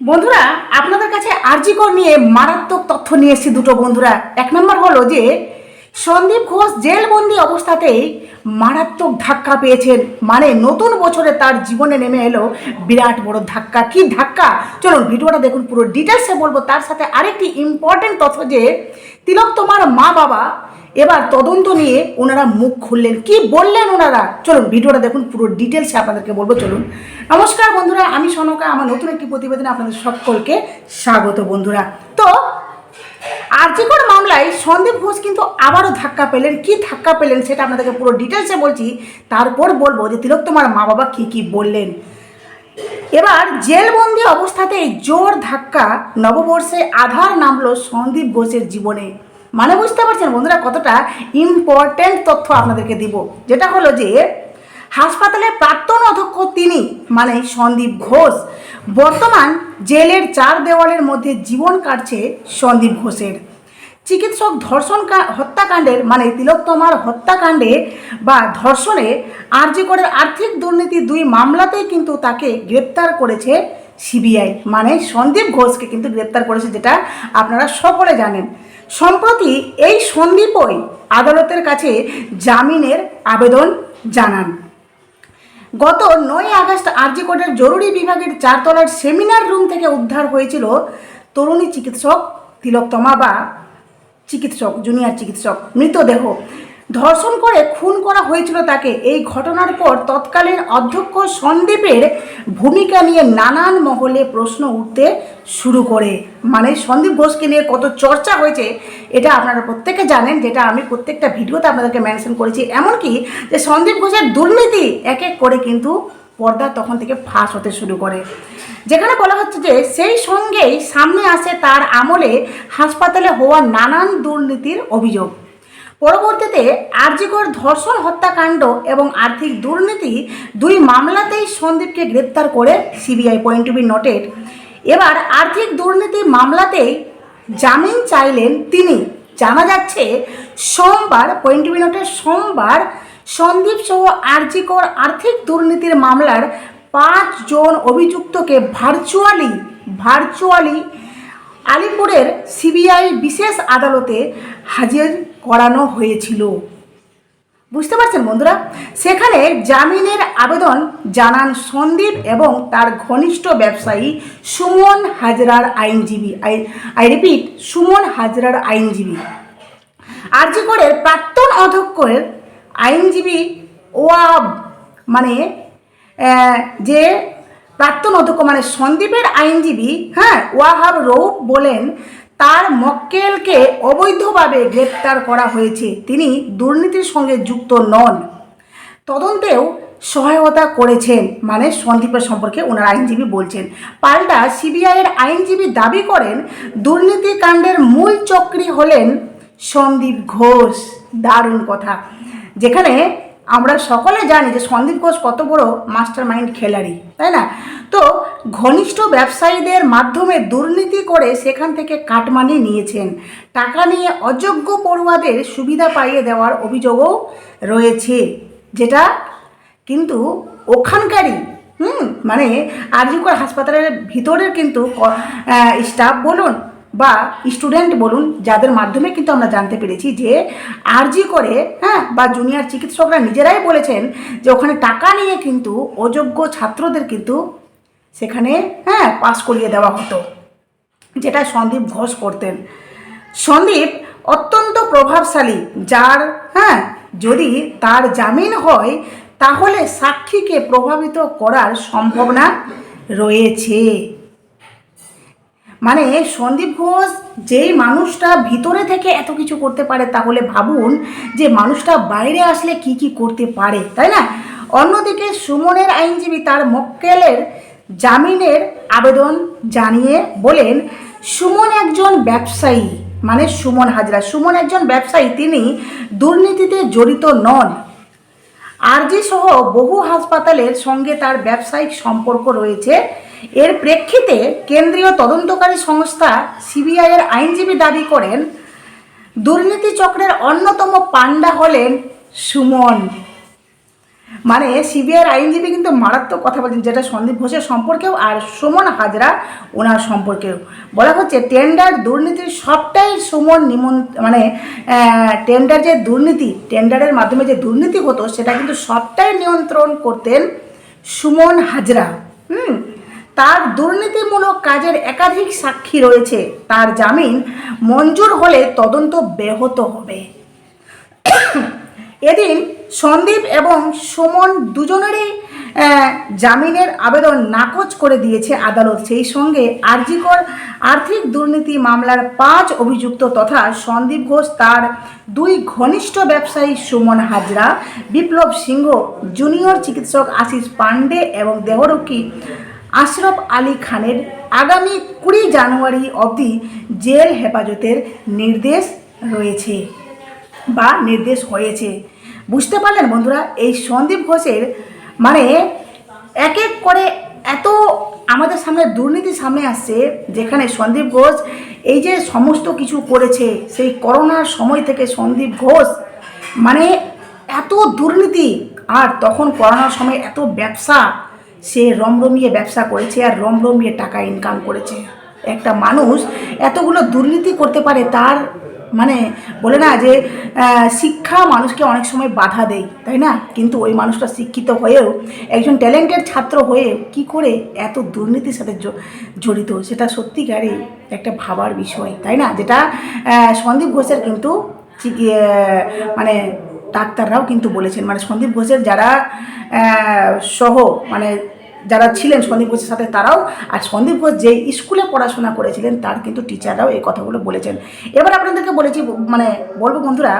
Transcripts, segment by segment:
বন্ধুরা, আপনাদের কাছে আরজিকর নিয়ে মারাত্মক তথ্য নিয়ে এসেছি দুটো বন্ধুরা। এক নম্বর হলো যে সন্দীপ ঘোষ জেলবন্দি অবস্থাতেই মারাত্মক ধাক্কা পেয়েছেন। মানে নতুন বছরে তার জীবনে নেমে এলো বিরাট বড় ধাক্কা। কি ধাক্কা? চলুন, ভিডিওটা দেখুন পুরো ডিটেলসে বলব। তার সাথে আরেকটি ইম্পর্টেন্ট তথ্য যে, তিলক তোমার মা বাবা এবার তদন্ত নিয়ে ওনারা মুখ খুললেন। কি বললেন ওনারা? চলুন, ভিডিওটা দেখুন, পুরো ডিটেলসে আপনাদেরকে বলব। চলুন। নমস্কার বন্ধুরা, আমি সনকা। আমার নতুন একটি প্রতিবেদনে আপনাদের সকলকে স্বাগত বন্ধুরা। তো আর্জিকর মামলায় সন্দীপ ঘোষ কিন্তু আবারও ধাক্কা পেলেন। কি ধাক্কা পেলেন সেটা আপনাদেরকে পুরো ডিটেলসে বলছি। তারপর বলব যে তিলক তোমার মা বাবা কী কী বললেন। এবার জেলবন্দি অবস্থাতে জোর ধাক্কা নববর্ষে আধার নামলো সন্দীপ ঘোষের জীবনে। মানে বুঝতে পারছেন বন্ধুরা কতটা ইম্পর্ট্যান্ট তথ্য আপনাদেরকে দিব। যেটা হলো যে হাসপাতালের প্রাক্তন অধ্যক্ষ তিনি মানে সন্দীপ ঘোষ। বর্তমান জেলের চার দেওয়ালের মধ্যে জীবন কাটছে সন্দীপ ঘোষের। চিকিৎসক ধর্ষণ হত্যাকাণ্ডের মানে তিলোত্তমার হত্যাকাণ্ডে বা ধর্ষণে আরজিকরের আর্থিক দুর্নীতি দুই মামলাতেই কিন্তু তাকে গ্রেপ্তার করেছে সিবিআই। মানে সন্দীপ ঘোষকে কিন্তু গ্রেপ্তার করেছে যেটা আপনারা সকলে জানেন। সম্প্রতি এই সন্দীপই আদালতের কাছে জামিনের আবেদন জানান। গত নয় আগস্ট আরজি কোর্টের জরুরি বিভাগের চারতলার সেমিনার রুম থেকে উদ্ধার হয়েছিল তরুণী চিকিৎসক তিলোত্তমা বা চিকিৎসক জুনিয়র চিকিৎসক, মৃতদেহ। ধর্ষণ করে খুন করা হয়েছিল তাকে। এই ঘটনার পর তৎকালীন অধ্যক্ষ সন্দীপের ভূমিকা নিয়ে নানান মহলে প্রশ্ন উঠতে শুরু করে। মানে সন্দীপ ঘোষকে নিয়ে কত চর্চা হয়েছে, এটা আপনারা প্রত্যেকে জানেন, যেটা আমি প্রত্যেকটা ভিডিওতে আপনাদেরকে মেনশন করেছি। এমনকি যে সন্দীপ ঘোষের দুর্নীতি এক এক করে কিন্তু পর্দা তখন থেকে ফাঁস হতে শুরু করে। যেখানে বলা হচ্ছে যে, সেই সঙ্গেই সামনে আসে তার আমলে হাসপাতালে হওয়া নানান দুর্নীতির অভিযোগ। পরবর্তীতে আরজিকর ধর্ষণ হত্যাকাণ্ড এবং আর্থিক দুর্নীতি দুই মামলাতেই সন্দীপকে গ্রেপ্তার করে CBI point to be noted. এবার আর্থিক দুর্নীতি মামলাতেই জামিন চাইলেন তিনি। জানা যাচ্ছে, সোমবার, পয়েন্ট বি নোটের সোমবার সন্দীপ সহ আরজিকর আর্থিক দুর্নীতির মামলার পাঁচজন অভিযুক্তকে ভার্চুয়ালি ভার্চুয়ালি আলিপুরের সিবিআই বিশেষ আদালতে হাজির করানো হয়েছিল। বুঝতে পারছেন বন্ধুরা? সেখানে জামিনের আবেদন জানান সন্দীপ এবং তার ঘনিষ্ঠ ব্যবসায়ী সুমন হাজরার আইনজীবী। আই আই রিপিট, সুমন হাজরার আইনজীবী। আরজিকরের প্রাক্তন অধ্যক্ষের আইনজীবী ওয়াব মানে যে প্রাক্তন অধ্যক্ষ মানে সন্দীপের আইনজীবী হ্যাঁ ওয়াহাব রৌফ বলেন, তার মক্কেলকে অবৈধভাবে গ্রেপ্তার করা হয়েছে। তিনি দুর্নীতির সঙ্গে যুক্ত নন। তদন্তেও সহায়তা করেছেন মানে সন্দীপের সম্পর্কে ওনার আইনজীবী বলছেন। পাল্টা সিবিআইয়ের আইনজীবী দাবি করেন, দুর্নীতি কাণ্ডের মূল চক্রী হলেন সন্দীপ ঘোষ। দারুণ কথা। যেখানে আমরা সকলে জানি যে সন্দীপ ঘোষ কত বড় মাস্টার মাইন্ড খেলাড়ি, তাই না? তো ঘনিষ্ঠ ব্যবসায়ীদের মাধ্যমে দুর্নীতি করে সেখান থেকে কাটমানি নিয়েছেন। টাকা নিয়ে অযোগ্য পড়ুয়াদের সুবিধা পাইয়ে দেওয়ার অভিযোগও রয়েছে, যেটা কিন্তু ওখানকারই, হুম? মানে আরজিকর হাসপাতালের ভিতরের কিন্তু স্টাফ বলুন বা স্টুডেন্ট বলুন, যাদের মাধ্যমে কিন্তু আমরা জানতে পেরেছি যে আরজি করে হ্যাঁ বা জুনিয়র চিকিৎসকরা নিজেরাই বলেছেন যে ওখানে টাকা নিয়ে কিন্তু অযোগ্য ছাত্রদের কিন্তু সেখানে হ্যাঁ পাস করিয়ে দেওয়া হতো। যেটা সন্দীপ ঘোষ করতেন সন্দীপ অত্যন্ত প্রভাবশালী, যার হ্যাঁ যদি তার জামিন হয়, তাহলে সাক্ষীকে প্রভাবিত করার সম্ভাবনা রয়েছে। মানে সন্দীপ ঘোষ যেই মানুষটা ভিতরে থেকে এত কিছু করতে পারে তাহলে ভাবুন যে মানুষটা বাইরে আসলে কি কি করতে পারে, তাই না? অন্যদিকে সুমনের আইনজীবী তার মক্কেলের জামিনের আবেদন জানিয়ে বলেন, সুমন একজন ব্যবসায়ী মানে সুমন হাজরা, সুমন একজন ব্যবসায়ী, তিনি দুর্নীতিতে জড়িত নন। আরজি সহ বহু হাসপাতালের সঙ্গে তার ব্যবসায়িক সম্পর্ক রয়েছে। এর প্রেক্ষিতে কেন্দ্রীয় তদন্তকারী সংস্থা সিবিআইয়ের আইনজীবী দাবি করেন, দুর্নীতি চক্রের অন্যতম পাণ্ডা হলেন সুমন। মানে সিবিআইয়ের আইনজীবী কিন্তু মারাত্মক কথা বলছেন, যেটা সন্দীপ ঘোষের সম্পর্কেও আর সুমন হাজরা ওনার সম্পর্কেও। বলা হচ্ছে টেন্ডার দুর্নীতির সবটাই সুমন নিমন মানে টেন্ডার যে দুর্নীতি টেন্ডারের মাধ্যমে যে দুর্নীতি হতো, সেটা কিন্তু সবটাই নিয়ন্ত্রণ করতেন সুমন হাজরা। হুম? তার দুর্নীতিমূলক কাজের একাধিক সাক্ষী রয়েছে। তার জামিন মঞ্জুর হলে তদন্ত ব্যাহত হবে। এদিন সন্দীপ এবং সুমন দুজনেরই জামিনের আবেদন নাকচ করে দিয়েছে আদালত। সেই সঙ্গে আরজিকর আর্থিক দুর্নীতি মামলার পাঁচ অভিযুক্ত তথা সন্দীপ ঘোষ তার দুই ঘনিষ্ঠ ব্যবসায়ী সুমন হাজরা, বিপ্লব সিংহ, জুনিয়র চিকিৎসক আশিস পান্ডে এবং দেহরক্ষী আশরফ আলী খানের আগামী কুড়ি জানুয়ারি অবধি জেল হেফাজতের নির্দেশ রয়েছে বা নির্দেশ হয়েছে। বুঝতে পারলেন বন্ধুরা, এই সন্দীপ ঘোষের মানে এক এক করে এত আমাদের সামনে দুর্নীতি সামনে আসছে, যেখানে সন্দীপ ঘোষ এই যে সমস্ত কিছু করেছে, সেই করোনার সময় থেকে সন্দীপ ঘোষ মানে এত দুর্নীতি, আর তখন করোনার সময় এত ব্যবসা, সে রমরমিয়ে ব্যবসা করেছে আর রমরমিয়ে টাকা ইনকাম করেছে। একটা মানুষ এতগুলো দুর্নীতি করতে পারে তার মানে বলে না যে শিক্ষা মানুষকে অনেক সময় বাধা দেয়, তাই না? কিন্তু ওই মানুষটা শিক্ষিত হয়েও, একজন ট্যালেন্টেড ছাত্র হয়ে কি করে এত দুর্নীতির সাথে জড়িত? সেটা সত্যিকারই একটা ভাবার বিষয়, তাই না? যেটা সন্দীপ ঘোষের কিন্তু মানে ডাক্তাররাও কিন্তু বলেছেন। মানে সন্দীপ ঘোষের যারা সহ মানে যারা ছিলেন সন্দীপ ঘোষের সাথে তারাও, আর সন্দীপ ঘোষ যে স্কুলে পড়াশোনা করেছিলেন, তার কিন্তু টিচাররাও এই কথাগুলো বলেছেন। এবার আপনাদেরকে বলেছি মানে বলব বন্ধুরা,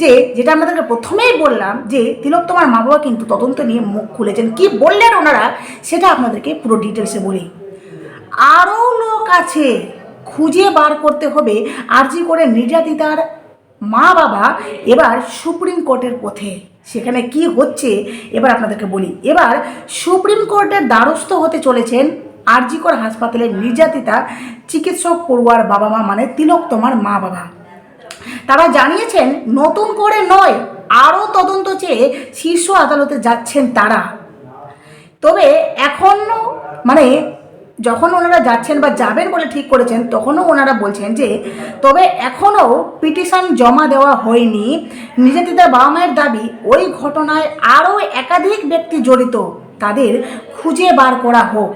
যে যেটা আপনাদেরকে প্রথমেই বললাম, যে তিলক তোমার মা বাবা কিন্তু তদন্ত নিয়ে মুখ খুলেছেন। কি বললেন ওনারা, সেটা আপনাদেরকে পুরো ডিটেলসে বলি। আরও লোক আছে, খুঁজে বার করতে হবে, আর্জি করে নির্যাতিতার মা বাবা এবার সুপ্রিম কোর্টের পথে। সেখানে কি হচ্ছে, এবার আপনাদেরকে বলি। এবার সুপ্রিম কোর্টের দ্বারস্থ হতে চলেছেন আরজিকর হাসপাতালের নির্যাতিতা চিকিৎসক পড়ুয়ার বাবা মা মানে তিলক তোমার মা বাবা তারা জানিয়েছেন, নতুন করে নয়, আরও তদন্ত চেয়ে শীর্ষ আদালতে যাচ্ছেন তারা। তবে এখনও মানে যখন ওনারা যাচ্ছেন বা যাবেন বলে ঠিক করেছেন, তখনও ওনারা বলছেন যে, তবে এখনও পিটিশন জমা দেওয়া হয়নি। নির্যাতিতার বাবা মায়ের দাবি, ওই ঘটনায় আরও একাধিক ব্যক্তি জড়িত। তাদের খুঁজে বার করা হোক।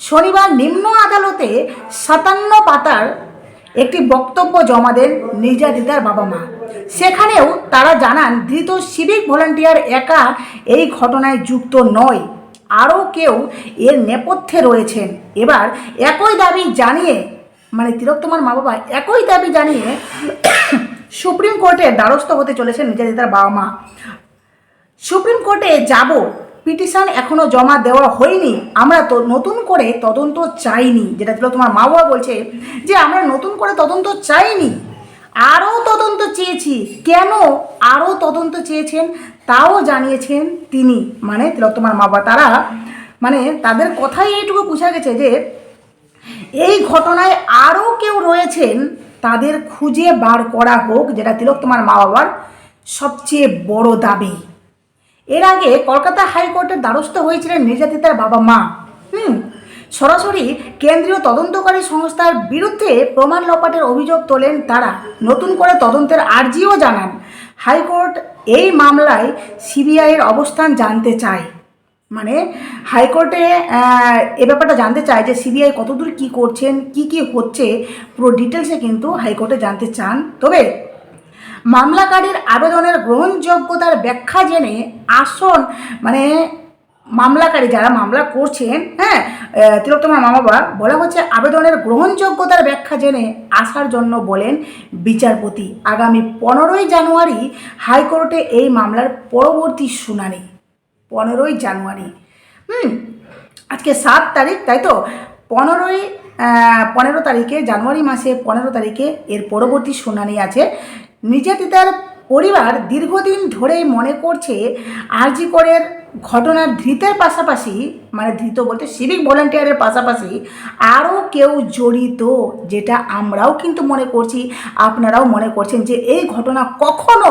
শনিবার নিম্ন আদালতে সাতান্ন পাতার একটি বক্তব্য জমা দেন নির্যাতিতার বাবা মা। সেখানেও তারা জানান, ধৃত সিভিক ভলান্টিয়ার একা এই ঘটনায় যুক্ত নয়। আরও কেউ এর নেপথ্যে রয়েছেন। এবার একই দাবি জানিয়ে মানে তিলোত্তমার মা বাবা, একই দাবি জানিয়ে সুপ্রিম কোর্টের দ্বারস্থ হতে চলেছেন নির্যাতিতার বাবা মা। সুপ্রিম কোর্টে যাব, পিটিশন এখনও জমা দেওয়া হয়নি। আমরা তো নতুন করে তদন্ত চাইনি, যেটা ছিল তোমার মা বাবা বলছে যে আমরা নতুন করে তদন্ত চাইনি। আরও তদন্ত চেয়েছি। কেন আরও তদন্ত চেয়েছেন তাও জানিয়েছেন তিনি। মানে তিলোত্তমার মা বাবা তারা মানে তাদের কথাই এইটুকু বোঝা গেছে যে এই ঘটনায় আরও কেউ রয়েছেন, তাদের খুঁজে বার করা হোক, যেটা তিলক তোমার মা বাবার সবচেয়ে বড় দাবি। এর আগে কলকাতা হাইকোর্টের দ্বারস্থ হয়েছিলেন নির্যাতিতার বাবা মা। হুম সরাসরি কেন্দ্রীয় তদন্তকারী সংস্থার বিরুদ্ধে প্রমাণ লপাটের অভিযোগ তোলেন তারা। নতুন করে তদন্তের আর্জিও জানান, হাইকোর্ট এই মামলায় সিবিআইয়ের অবস্থান জানতে চায়। মানে হাইকোর্টে এ ব্যাপারটা জানতে চায় যে সিবিআই কতদূর কি করছেন, কি কি হচ্ছে, পুরো ডিটেলসে কিন্তু হাইকোর্টে জানতে চান। তবে মামলাকারীর আবেদনের গ্রহণযোগ্যতার ব্যাখ্যা জেনে আসন মানে মামলাকারী যারা মামলা করছেন হ্যাঁ তিলোত্তমার মা বাবা, বলা হচ্ছে আবেদনের গ্রহণযোগ্যতার ব্যাখ্যা জেনে আসার জন্য বলেন বিচারপতি। আগামী পনেরোই জানুয়ারি হাইকোর্টে এই মামলার পরবর্তী শুনানি। পনেরোই জানুয়ারি। হুম, আজকে সাত তারিখ, তাই তো? পনেরোই পনেরো তারিখে, জানুয়ারি মাসে পনেরো তারিখে এর পরবর্তী শুনানি আছে। নির্যাতিতার পরিবার দীর্ঘদিন ধরেই মনে করছে আরজি করের ঘটনার ধৃতের পাশাপাশি মানে ধৃত বলতে সিভিক ভলেন্টিয়ারের পাশাপাশি আরও কেউ জড়িত, যেটা আমরাও কিন্তু মনে করছি, আপনারাও মনে করছেন যে এই ঘটনা কখনো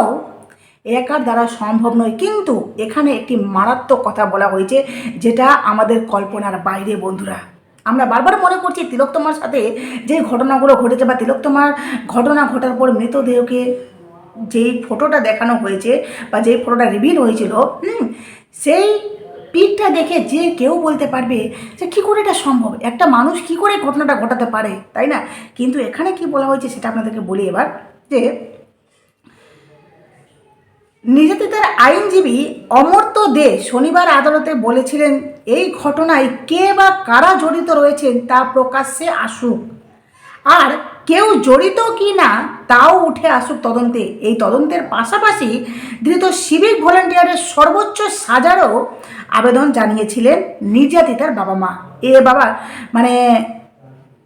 একার দ্বারা সম্ভব নয়। কিন্তু এখানে একটি মারাত্মক কথা বলা হয়েছে, যেটা আমাদের কল্পনার বাইরে, বন্ধুরা। আমরা বারবার মনে করছি তিলোত্তমার সাথে যে ঘটনাগুলো ঘটেছে বা তিলোত্তমার ঘটনা ঘটার পর মৃতদেহকে যেই ফটোটা দেখানো হয়েছে বা যেই ফটোটা রিভিল হয়েছিল, হুম, সেই পিঠটা দেখে যে কেউ বলতে পারবে যে কী করে এটা সম্ভব? একটা মানুষ কী করে ঘটনাটা ঘটাতে পারে, তাই না? কিন্তু এখানে কি বলা হয়েছে সেটা আপনাদেরকে বলি এবার, যে নির্যাতিতার আইনজীবী অমর্ত্য দে শনিবার আদালতে বলেছিলেন, এই ঘটনায় কে বা কারা জড়িত রয়েছেন তা প্রকাশ্যে আসুক। আর কেউ জড়িত কি না, তাও উঠে আসুক তদন্তে। এই তদন্তের পাশাপাশি ধৃত সিভিক ভলেন্টিয়ারের সর্বোচ্চ সাজারও আবেদন জানিয়েছিলেন নির্যাতিতার বাবা মা। এ বাবা মানে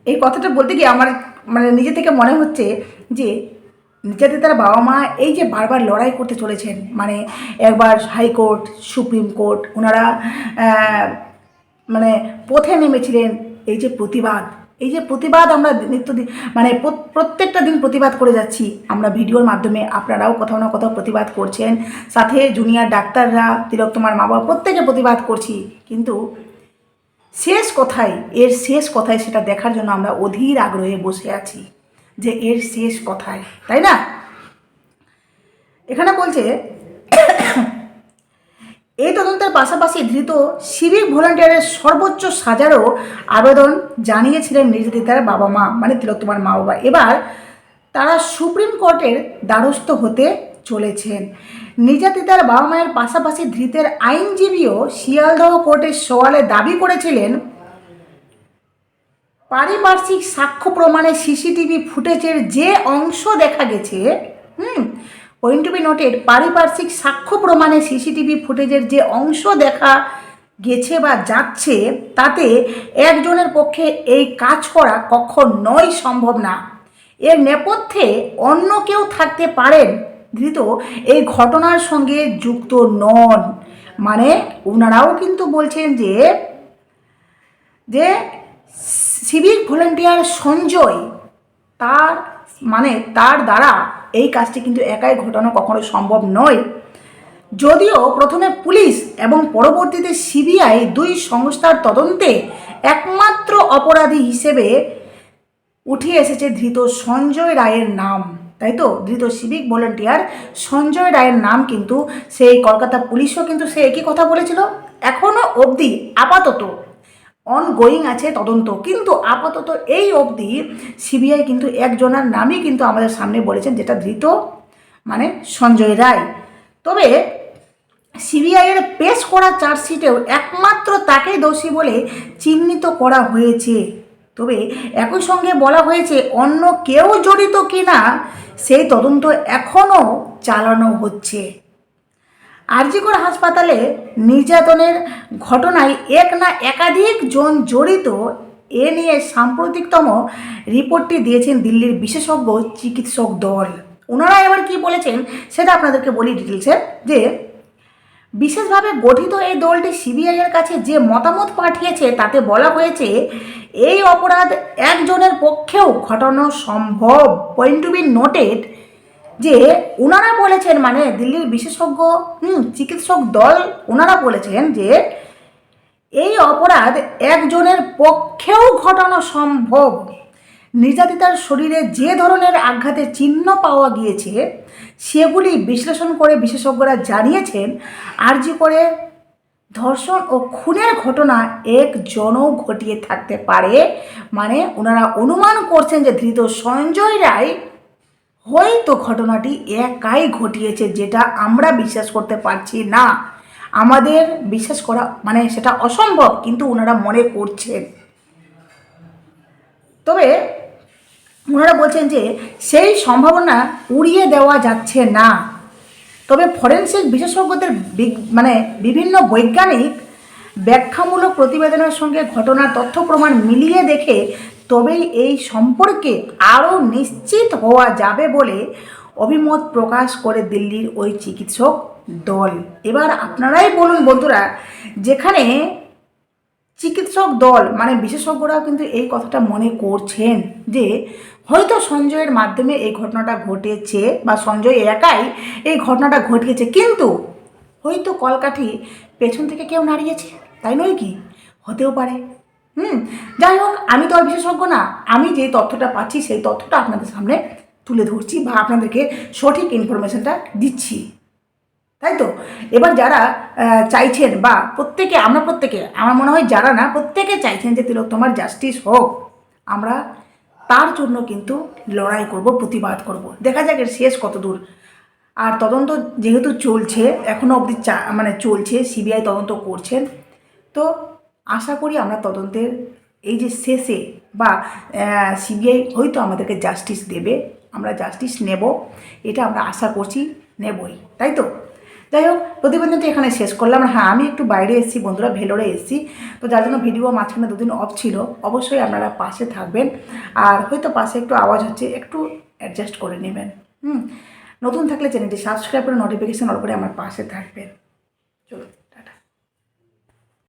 এই কথাটা বলতে গিয়ে আমার মানে নিজে থেকে মনে হচ্ছে যে নির্যাতিতার বাবা মা এই যে বারবার লড়াই করতে চলেছেন মানে একবার হাইকোর্ট, সুপ্রিম কোর্ট ওনারা মানে পথে নেমেছিলেন এই যে প্রতিবাদ। এই যে প্রতিবাদ আমরা নিত্যদিন মানে প্র- প্রত্যেকটা দিন প্রতিবাদ করে যাচ্ছি। আমরা ভিডিওর মাধ্যমে আপনারাও কোথাও না কোথাও প্রতিবাদ করছেন। সাথে জুনিয়র ডাক্তাররা, তিলক তোমার মা বাবা প্রত্যেকে প্রতিবাদ করছি। কিন্তু শেষ কথায়, এর শেষ কথায় সেটা দেখার জন্য আমরা অধীর আগ্রহে বসে আছি যে এর শেষ কথায়, তাই না? এখানে বলছে এই তদন্তের পাশাপাশি ধৃত সিভিক ভলান্টিয়ারের সর্বোচ্চ সাজারও আবেদন জানিয়েছিলেন নির্যাতিতার বাবা মা মানে তিলোত্তমার মা বাবা। এবার তারা সুপ্রিম কোর্টের দ্বারস্থ হতে চলেছেন। নির্যাতিতার বাবা মায়ের পাশাপাশি ধৃতের আইনজীবীও শিয়ালদহ কোর্টের সওয়ালে দাবি করেছিলেন, পারিপার্শ্বিক সাক্ষ্য প্রমাণে সিসিটিভি ফুটেজের যে অংশ দেখা গেছে, hmm point to be noted পারিপার্শ্বিক সাক্ষ্য প্রমাণে সিসিটিভি ফুটেজের যে অংশ দেখা গেছে বা যাচ্ছে, তাতে একজনের পক্ষে এই কাজ করা কখনোই সম্ভব না। এর নেপথ্যে অন্য কেউ থাকতে পারেন, ধৃত এই ঘটনার সঙ্গে যুক্ত নন। মানে ওনারাও কিন্তু বলছেন যে যে সিভিক ভলেন্টিয়ার সঞ্জয় তার মানে তার দ্বারা এই কাজটি কিন্তু একাই ঘটানো কখনো সম্ভব নয়। যদিও প্রথমে পুলিশ এবং পরবর্তীতে সিবিআই দুই সংস্থার তদন্তে একমাত্র অপরাধী হিসেবে উঠে এসেছে ধৃত সঞ্জয় রায়ের নাম। তাই তো? ধৃত সিভিক ভলেন্টিয়ার সঞ্জয় রায়ের নাম কিন্তু সেই কলকাতা পুলিশও কিন্তু সে একই কথা বলেছিল। এখনও অবধি আপাতত অনগোয়িং আছে তদন্ত। কিন্তু আপাতত এই অবধি সিবিআই কিন্তু একজনার নামই কিন্তু আমাদের সামনে বলেছেন, যেটা ধৃত মানে সঞ্জয় রায়। তবে সিবিআইয়ের পেশ করা চার্জশিটেও একমাত্র তাকে দোষী বলে চিহ্নিত করা হয়েছে। তবে একই সঙ্গে বলা হয়েছে, অন্য কেউ জড়িত কিনা, সেই তদন্ত এখনও চালানো হচ্ছে। আরজিকর হাসপাতালে নির্যাতনের ঘটনায় এক না একাধিক জন জড়িত, এ নিয়ে সাম্প্রতিকতম রিপোর্টটি দিয়েছেন দিল্লির বিশেষজ্ঞ চিকিৎসক দল। ওনারা এবার কি বলেছেন সেটা আপনাদেরকে বলি ডিটেলসে, যে বিশেষভাবে গঠিত এই দলটি সিবিআইয়ের কাছে যে মতামত পাঠিয়েছে তাতে বলা হয়েছে, এই অপরাধ একজনের পক্ষেও ঘটানো সম্ভব। পয়েন্ট টু বি নোটেড যে ওনারা বলেছেন মানে দিল্লির বিশেষজ্ঞ চিকিৎসক দল ওনারা বলেছেন যে এই অপরাধ একজনের পক্ষেও ঘটানো সম্ভব। নির্যাতিতার শরীরে যে ধরনের আঘাতের চিহ্ন পাওয়া গিয়েছে, সেগুলি বিশ্লেষণ করে বিশেষজ্ঞরা জানিয়েছেন আর আরজি করে ধর্ষণ ও খুনের ঘটনা একজনও ঘটিয়ে থাকতে পারে। মানে ওনারা অনুমান করছেন যে ধৃত সঞ্জয় রায় হয়তো ঘটনাটি একাই ঘটিয়েছে যেটা আমরা বিশ্বাস করতে পারছি না। আমাদের বিশ্বাস করা মানে সেটা অসম্ভব কিন্তু ওনারা মনে করছেন। তবে ওনারা বলছেন যে সেই সম্ভাবনা উড়িয়ে দেওয়া যাচ্ছে না। তবে ফরেনসিক বিশেষজ্ঞদের মানে বিভিন্ন বৈজ্ঞানিক ব্যাখ্যামূলক প্রতিবেদনের সঙ্গে ঘটনার তথ্য প্রমাণ মিলিয়ে দেখে তবেই এই সম্পর্কে আরও নিশ্চিত হওয়া যাবে বলে অভিমত প্রকাশ করে দিল্লির ওই চিকিৎসক দল। এবার আপনারাই বলুন বন্ধুরা, যেখানে চিকিৎসক দল মানে বিশেষজ্ঞরাও কিন্তু এই কথাটা মনে করছেন যে, হয়তো সঞ্জয়ের মাধ্যমে এই ঘটনাটা ঘটেছে বা সঞ্জয় একাই এই ঘটনাটা ঘটিয়েছে, কিন্তু হয়তো কলকাঠি পেছন থেকে কেউ নাড়িয়েছে, তাই নয় কি? হতেও পারে। হুম, যাই হোক, আমি তো আর বিশেষজ্ঞ না। আমি যে তথ্যটা পাচ্ছি, সেই তথ্যটা আপনাদের সামনে তুলে ধরছি বা আপনাদেরকে সঠিক ইনফরমেশনটা দিচ্ছি। তাই তো? এবার যারা চাইছেন বা প্রত্যেকে, আমরা প্রত্যেকে, আমার মনে হয় যারা না, প্রত্যেকে চাইছেন যে তিলোত্তমার জাস্টিস হোক, আমরা তার জন্য কিন্তু লড়াই করব, প্রতিবাদ করব। দেখা যাক এর শেষ কত দূর আর তদন্ত যেহেতু চলছে এখনও অবধি চা মানে চলছে সিবিআই তদন্ত করছেন, তো আশা করি আমরা তদন্তের এই যে শেষে বা সিবিআই হয়তো আমাদেরকে জাস্টিস দেবে, আমরা জাস্টিস নেব, এটা আমরা আশা করছি নেবই, তাই তো? যাই হোক, প্রতিবেদনটা এখানে শেষ করলাম। হ্যাঁ আমি একটু বাইরে এসেছি, বন্ধুরা ভেলোরে এসেছি, তো যার জন্য ভিডিও মাঝখানে দুদিন অফ ছিল, অবশ্যই আপনারা পাশে থাকবেন। আর হয়তো পাশে একটু আওয়াজ হচ্ছে, একটু অ্যাডজাস্ট করে নেবেন। হুম, নতুন থাকলে চ্যানেলটি সাবস্ক্রাইব করে নোটিফিকেশান অল করে আমার পাশে থাকবেন। চলুন।